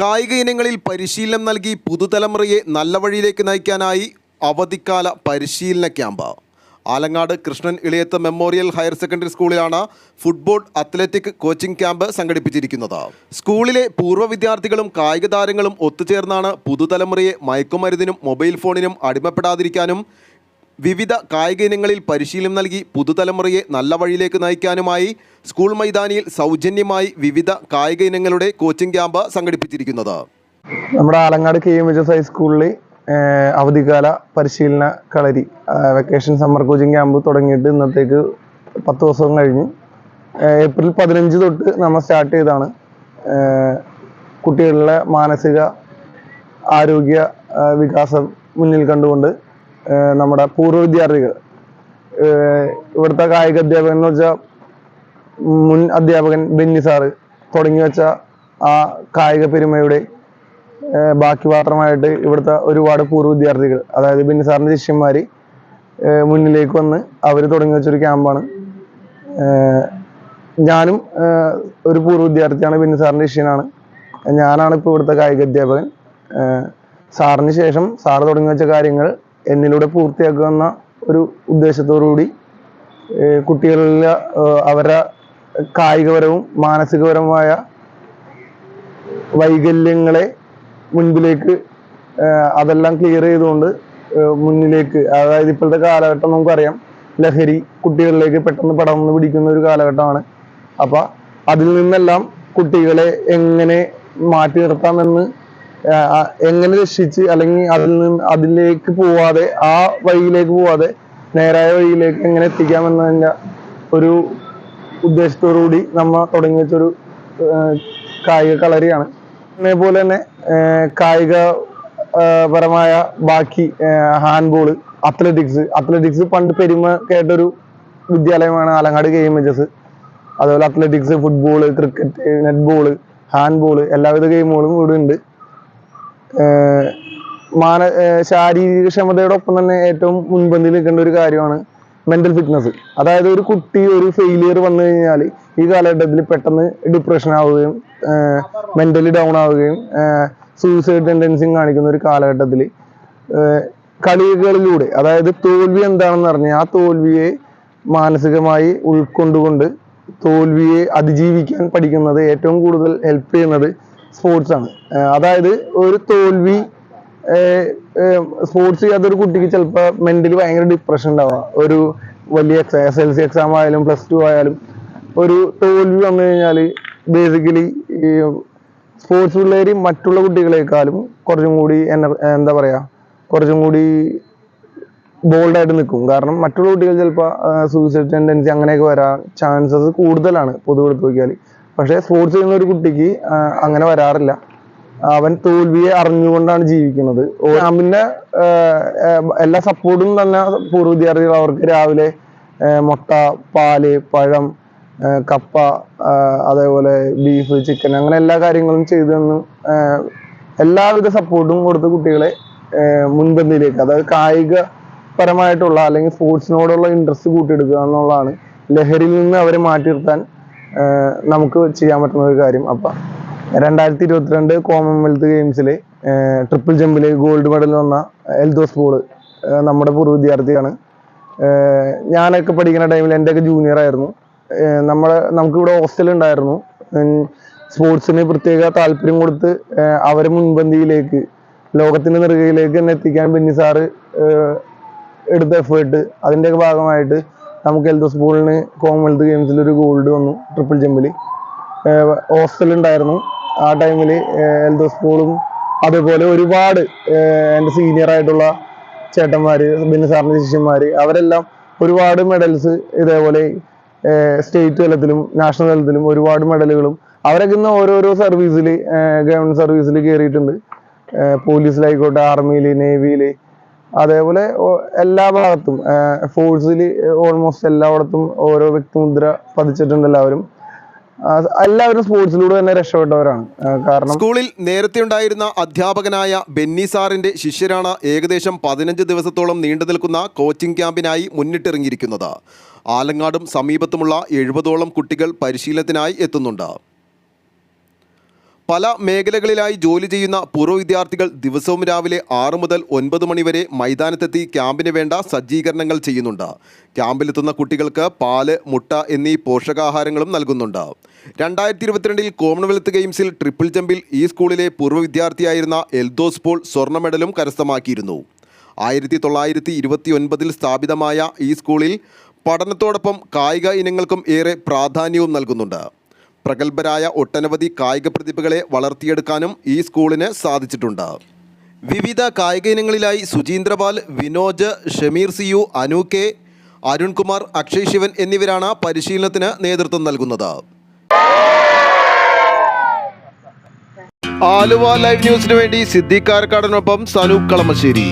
കായിക ഇനങ്ങളിൽ പരിശീലനം നൽകി പുതുതലമുറയെ നല്ല വഴിയിലേക്ക് നയിക്കാനായി അവധിക്കാല പരിശീലന camp. Alangad Krishnan Elayath memorial higher secondary സ്കൂളിലാണ് ഫുട്ബോൾ അത്ലറ്റിക് കോച്ചിംഗ് ക്യാമ്പ് സംഘടിപ്പിച്ചിരിക്കുന്നത്. സ്കൂളിലെ പൂർവ വിദ്യാർത്ഥികളും കായിക താരങ്ങളും ഒത്തുചേർന്നാണ് പുതുതലമുറയെ മയക്കുമരുന്നിനും മൊബൈൽ ഫോണിനും അടിമപ്പെടാതിരിക്കാനും വിവിധ കായിക ഇനങ്ങളിൽ പരിശീലനം നൽകി പുതുതലമുറയെ നല്ല വഴിയിലേക്ക് നയിക്കാനുമായി സ്കൂൾ മൈതാനിയിൽ സൗജന്യമായി വിവിധ കായിക ഇനങ്ങളുടെ കോച്ചിംഗ് ക്യാമ്പ് സംഘടിപ്പിച്ചിരിക്കുന്നത്. നമ്മുടെ ആലങ്ങാട് കെ എം എച്ച് ഹൈസ്കൂളിൽ അവധിക്കാല പരിശീലന കളരി വെക്കേഷൻ സമ്മർ കോച്ചിങ് ക്യാമ്പ് തുടങ്ങിയിട്ട് ഇന്നത്തേക്ക് പത്ത് ദിവസം കഴിഞ്ഞു ഏപ്രിൽ പതിനഞ്ച് തൊട്ട് നമ്മൾ സ്റ്റാർട്ട് ചെയ്താണ് കുട്ടികളിലെ മാനസിക ആരോഗ്യ വികാസം മുന്നിൽ കണ്ടുകൊണ്ട് നമ്മുടെ പൂർവ വിദ്യാർത്ഥികൾ. ഇവിടുത്തെ കായിക അധ്യാപകൻ എന്ന് വെച്ചാൽ മുൻ അധ്യാപകൻ ബെന്നി സാറ് തുടങ്ങി വെച്ച ആ കായിക പെരുമയുടെ ബാക്കി പാത്രമായിട്ട് ഇവിടുത്തെ ഒരുപാട് പൂർവ വിദ്യാർത്ഥികൾ അതായത് ബെന്നി സാറിന്റെ ശിഷ്യന്മാർ മുന്നിലേക്ക് വന്ന് അവർ തുടങ്ങി വെച്ചൊരു ക്യാമ്പാണ്. ഞാനും ഒരു പൂർവ വിദ്യാർത്ഥിയാണ് ബെന്നി സാറിന്റെ ശിഷ്യനാണ്. ഞാനാണ് ഇപ്പോൾ ഇവിടുത്തെ കായിക അധ്യാപകൻ. സാറിന് ശേഷം സാറ് തുടങ്ങി വെച്ച കാര്യങ്ങൾ എന്നിലൂടെ പൂർത്തിയാക്കുന്ന ഒരു ഉദ്ദേശത്തോടു കൂടി ഏഹ് കുട്ടികളിൽ ഏഹ് അവരുടെ കായികപരവും മാനസികപരവുമായ വൈകല്യങ്ങളെ മുൻപിലേക്ക് അതെല്ലാം ക്ലിയർ ചെയ്തുകൊണ്ട് മുന്നിലേക്ക് അതായത് ഇപ്പോഴത്തെ കാലഘട്ടം നമുക്കറിയാം ലഹരി കുട്ടികളിലേക്ക് പെട്ടെന്ന് പടർന്നു പിടിക്കുന്ന ഒരു കാലഘട്ടമാണ്. അപ്പൊ അതിൽ നിന്നെല്ലാം കുട്ടികളെ എങ്ങനെ മാറ്റി നിർത്താമെന്ന് എങ്ങനെ രക്ഷിച്ച് അല്ലെങ്കിൽ അതിൽ നിന്ന് അതിലേക്ക് പോവാതെ ആ വഴിയിലേക്ക് പോവാതെ നേരായ വഴിയിലേക്ക് എങ്ങനെ എത്തിക്കാമെന്നതിന്റെ ഒരു ഉദ്ദേശത്തോടു കൂടി നമ്മ തുടങ്ങി വെച്ചൊരു കായിക കളരിയാണ്. അതേപോലെ തന്നെ കായിക പരമായ ബാക്കി ഹാൻഡ്ബോൾ അത്ലറ്റിക്സ് അത്ലറ്റിക്സ് പണ്ട് പെരുമ കേട്ടൊരു വിദ്യാലയമാണ് Alangad K M H S അതുപോലെ athletics football cricket netball handball എല്ലാവിധ ഗെയിമുകളും ഇവിടെ ഉണ്ട് മാന ശാരീരിക ക്ഷമതയോടൊപ്പം തന്നെ ഏറ്റവും മുൻപന്തിയിൽ നിൽക്കേണ്ട ഒരു കാര്യമാണ് മെന്റൽ ഫിറ്റ്നസ് അതായത് ഒരു കുട്ടി ഒരു ഫെയിലിയർ വന്നു കഴിഞ്ഞാൽ ഈ കാലഘട്ടത്തിൽ പെട്ടെന്ന് ഡിപ്രഷൻ ആവുകയും മെന്റലി ഡൗൺ ആവുകയും സൂയിസൈഡ് ടെൻഡൻസിയും കാണിക്കുന്ന ഒരു കാലഘട്ടത്തിൽ കളികളിലൂടെ അതായത് തോൽവി എന്താണെന്ന് അറിഞ്ഞ് ആ തോൽവിയെ മാനസികമായി ഉൾക്കൊണ്ടുകൊണ്ട് തോൽവിയെ അതിജീവിക്കാൻ പഠിക്കുന്നത് ഏറ്റവും കൂടുതൽ ഹെൽപ്പ് ചെയ്യുന്നത് സ്പോർട്സ് ആണ്. അതായത് ഒരു തോൽവി സ്പോർട്സ് ചെയ്യാത്ത ഒരു കുട്ടിക്ക് ചിലപ്പോൾ മെന്റലി ഭയങ്കര ഡിപ്രഷൻ ഉണ്ടാവാം. ഒരു വലിയ എസ് എൽ സി എക്സാം ആയാലും പ്ലസ് ടു ആയാലും ഒരു തോൽവി വന്നു കഴിഞ്ഞാൽ ബേസിക്കലി ഈ സ്പോർട്സ് പിള്ളേർ മറ്റുള്ള കുട്ടികളെക്കാളും കുറച്ചും കൂടി എന്താ പറയാ കുറച്ചും കൂടി ബോൾഡായിട്ട് നിൽക്കും കാരണം മറ്റുള്ള കുട്ടികൾ ചിലപ്പോൾ സൂയിസൈഡ് ടെൻഡൻസി അങ്ങനെയൊക്കെ വരാൻ ചാൻസസ് കൂടുതലാണ് പൊതുവെടുത്ത് നോക്കിയാൽ പക്ഷേ സ്പോർട്സ് ചെയ്യുന്ന ഒരു കുട്ടിക്ക് അങ്ങനെ വരാറില്ല. അവൻ തോൽവിയെ അറിഞ്ഞുകൊണ്ടാണ് ജീവിക്കുന്നത്. പിന്നെ എല്ലാ സപ്പോർട്ടും തന്നെ പൂർവ വിദ്യാർത്ഥികൾ അവർക്ക് രാവിലെ മുട്ട പാൽ പഴം കപ്പ അതേപോലെ ബീഫ് ചിക്കൻ അങ്ങനെ എല്ലാ കാര്യങ്ങളും ചെയ്തു തന്ന് എല്ലാവിധ സപ്പോർട്ടും കൊടുത്ത് കുട്ടികളെ മുൻപന്തിയിലേക്ക് അതായത് കായിക പരമായിട്ടുള്ള അല്ലെങ്കിൽ സ്പോർട്സിനോടുള്ള ഇൻട്രസ്റ്റ് കൂട്ടിയെടുക്കുക എന്നുള്ളതാണ് ലഹരിയിൽ നിന്ന് അവരെ മാറ്റി നിർത്താൻ നമുക്ക് ചെയ്യാൻ പറ്റുന്ന ഒരു കാര്യം. അപ്പം രണ്ടായിരത്തി ഇരുപത്തിരണ്ട് കോമൺവെൽത്ത് ഗെയിംസിൽ ട്രിപ്പിൾ ജമ്പിൽ ഗോൾഡ് മെഡൽ വന്ന എൽദോസ് പോൾ നമ്മുടെ പൂർവ വിദ്യാർത്ഥിയാണ്. ഞാനൊക്കെ പഠിക്കുന്ന ടൈമിൽ എന്റെയൊക്കെ ജൂനിയർ ആയിരുന്നു. നമ്മളെ നമുക്കിവിടെ ഹോസ്റ്റൽ ഉണ്ടായിരുന്നു. സ്പോർട്സിന് പ്രത്യേക താല്പര്യം കൊടുത്ത് അവരെ മുൻപന്തിയിലേക്ക് ലോകത്തിന്റെ നെറുകയിലേക്ക് തന്നെ എത്തിക്കാൻ ബെന്നി സാറ് എടുത്ത എഫേർട്ട് അതിന്റെയൊക്കെ ഭാഗമായിട്ട് നമുക്ക് എൽദോസ് ബോളിന് കോമൺവെൽത്ത് ഗെയിംസിൽ ഒരു ഗോൾഡ് വന്നു ട്രിപ്പിൾ ജമ്പിൽ ഹോസ്റ്റൽ ഉണ്ടായിരുന്നു. ആ ടൈമിൽ എൽദോസ് സ്കൂളും അതുപോലെ ഒരുപാട് എന്റെ സീനിയർ ആയിട്ടുള്ള ചേട്ടന്മാർ ബിന്നു സാറിന്റെ ശിഷ്യന്മാർ അവരെല്ലാം ഒരുപാട് മെഡൽസ് ഇതേപോലെ സ്റ്റേറ്റ് തലത്തിലും നാഷണൽ തലത്തിലും ഒരുപാട് മെഡലുകളും അവരൊക്കെ ഇന്ന് ഓരോരോ സർവീസിൽ ഗവൺമെന്റ് സർവീസിൽ കയറിയിട്ടുണ്ട് പോലീസിലായിക്കോട്ടെ ആർമിയിൽ നേവിയിൽ അതേപോലെ എല്ലാ ഭാഗത്തും ഫോഴ്സിൽ ഓൾമോസ്റ്റ് എല്ലായിടത്തും ഓരോ വ്യക്തിമുദ്ര പതിച്ചിട്ടുണ്ട് എല്ലാവരും. എല്ലാവരും സ്പോർട്സിലൂടെ തന്നെ രക്ഷപ്പെട്ടവരാണ്. കാരണം സ്കൂളിൽ നേരത്തെ ഉണ്ടായിരുന്ന അധ്യാപകനായ ബെന്നി സാറിന്റെ ശിഷ്യരാണ് ഏകദേശം പതിനഞ്ച് ദിവസത്തോളം നീണ്ടു നിൽക്കുന്ന കോച്ചിംഗ് ക്യാമ്പിനായി മുന്നിട്ടിറങ്ങിയിരിക്കുന്നത്. ആലങ്ങാടും സമീപത്തുമുള്ള എഴുപതോളം കുട്ടികൾ പരിശീലനത്തിനായി എത്തുന്നുണ്ട്. പല മേഖലകളിലായി ജോലി ചെയ്യുന്ന പൂർവ വിദ്യാർത്ഥികൾ ദിവസവും രാവിലെ ആറ് മുതൽ ഒൻപത് മണിവരെ മൈതാനത്തെത്തി ക്യാമ്പിന് വേണ്ട സജ്ജീകരണങ്ങൾ ചെയ്യുന്നുണ്ട്. ക്യാമ്പിലെത്തുന്ന കുട്ടികൾക്ക് പാൽ മുട്ട എന്നീ പോഷകാഹാരങ്ങളും നൽകുന്നുണ്ട്. രണ്ടായിരത്തി ഇരുപത്തിരണ്ടിൽ കോമൺവെൽത്ത് ഗെയിംസിൽ ട്രിപ്പിൾ ജമ്പിൽ ഈ സ്കൂളിലെ പൂർവ വിദ്യാർത്ഥിയായിരുന്ന എൽദോസ് പോൾ സ്വർണ മെഡലും കരസ്ഥമാക്കിയിരുന്നു. ആയിരത്തി തൊള്ളായിരത്തി ഇരുപത്തി ഒൻപതിൽ സ്ഥാപിതമായ ഈ സ്കൂളിൽ പഠനത്തോടൊപ്പം കായിക ഇനങ്ങൾക്കും ഏറെ പ്രാധാന്യവും നൽകുന്നുണ്ട്. പ്രഗത്ഭരായ ഒട്ടനവധി കായിക പ്രതിഭകളെ വളർത്തിയെടുക്കാനും ഈ സ്കൂളിന് സാധിച്ചിട്ടുണ്ട്. വിവിധ കായിക ഇനങ്ങളിലായി Suchindrapal Vinoj Shameer C U Anu K Arunkumar Akshay Sivan എന്നിവരാണ് പരിശീലനത്തിന് നേതൃത്വം നൽകുന്നത്. ആലുവ ലൈവ് ന്യൂസിനു വേണ്ടി സിദ്ദീഖ് കാരക്കാടനൊപ്പം സനൂപ് കളമശ്ശേരി.